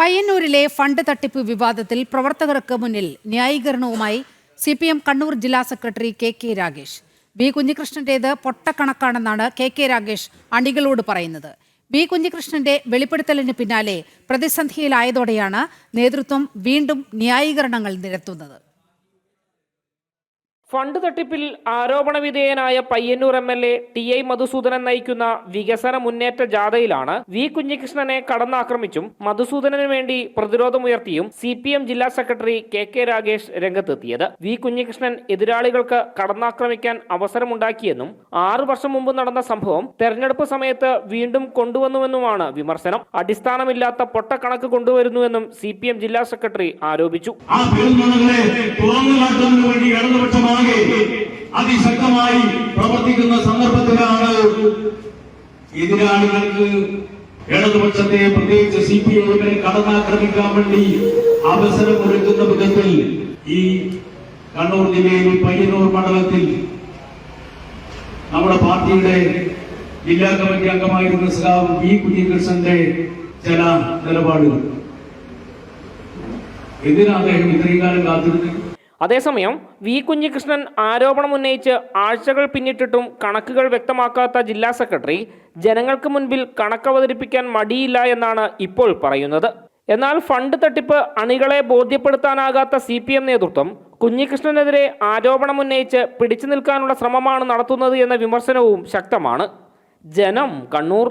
പയ്യന്നൂരിലെ fund തട്ടിപ്പ് വിവാദത്തിൽ പ്രവർത്തകർക്ക് മുന്നിൽ ന്യായീകരണവുമായി സി പി എം കണ്ണൂർ ജില്ലാ secretary K K Ragesh B കുഞ്ഞികൃഷ്ണന്റേത് പൊട്ടക്കണക്കാണെന്നാണ് കെ കെ രാഗേഷ് അണികളോട് പറയുന്നത്. ബി കുഞ്ഞികൃഷ്ണന്റെ വെളിപ്പെടുത്തലിന് പിന്നാലെ പ്രതിസന്ധിയിലായതോടെയാണ് നേതൃത്വം വീണ്ടും ന്യായീകരണങ്ങൾ നിരത്തുന്നത്. ഫണ്ട് തട്ടിപ്പിൽ ആരോപണ വിധേയനായ Payyanur M L A T I Madhusoodanan നയിക്കുന്ന വികസന മുന്നേറ്റ ജാഥയിലാണ് വി കുഞ്ഞികൃഷ്ണനെ കടന്നാക്രമിച്ചും മധുസൂദനന് വേണ്ടി പ്രതിരോധമുയർത്തിയും സി പി എം ജില്ലാ സെക്രട്ടറി കെ കെ രാഗേഷ് രംഗത്തെത്തിയത്. വി കുഞ്ഞികൃഷ്ണൻ എതിരാളികൾക്ക് കടന്നാക്രമിക്കാൻ അവസരമുണ്ടാക്കിയെന്നും ആറു വർഷം മുമ്പ് നടന്ന സംഭവം തെരഞ്ഞെടുപ്പ് സമയത്ത് വീണ്ടും കൊണ്ടുവന്നുവെന്നുമാണ് വിമർശനം. അടിസ്ഥാനമില്ലാത്ത പൊട്ടക്കണക്ക് കൊണ്ടുവരുന്നുവെന്നും സി പി എം ജില്ലാ സെക്രട്ടറി ആരോപിച്ചു. അതിശക്തമായി പ്രവർത്തിക്കുന്ന സന്ദർഭത്തിലാണ് എതിരാളികൾക്ക് ഇടതുപക്ഷത്തെ പ്രത്യേകിച്ച് സി പി ഐഎമ്മിനെ കടന്നാക്രമിക്കാൻ വേണ്ടി അവസരമൊരുക്കുന്ന വിധത്തിൽ ഈ കണ്ണൂർ ജില്ലയിൽ പയ്യന്നൂർ മണ്ഡലത്തിൽ നമ്മുടെ പാർട്ടിയുടെ ജില്ലാ കമ്മിറ്റി അംഗമായിരുന്ന സ്ലാവ് വി കുഞ്ഞികൃഷ്ണന്റെ ചില നിലപാടുകൾ. എന്തിനാ അദ്ദേഹം ഇത്രയും കാലം കാത്തിരുന്നത്? അതേസമയം വി കുഞ്ഞികൃഷ്ണൻ ആരോപണം ഉന്നയിച്ച് ആഴ്ചകൾ പിന്നിട്ടിട്ടും കണക്കുകൾ വ്യക്തമാക്കാത്ത ജില്ലാ സെക്രട്ടറി ജനങ്ങൾക്ക് മുൻപിൽ കണക്ക് അവതരിപ്പിക്കാൻ മടിയില്ല എന്നാണ് ഇപ്പോൾ പറയുന്നത്. എന്നാൽ ഫണ്ട് തട്ടിപ്പ് അണികളെ ബോധ്യപ്പെടുത്താനാകാത്ത സി പി എം നേതൃത്വം കുഞ്ഞികൃഷ്ണനെതിരെ ആരോപണം ഉന്നയിച്ച് പിടിച്ചു നിൽക്കാനുള്ള ശ്രമമാണ് നടത്തുന്നത് എന്ന വിമർശനവും ശക്തമാണ്. ജനം കണ്ണൂർ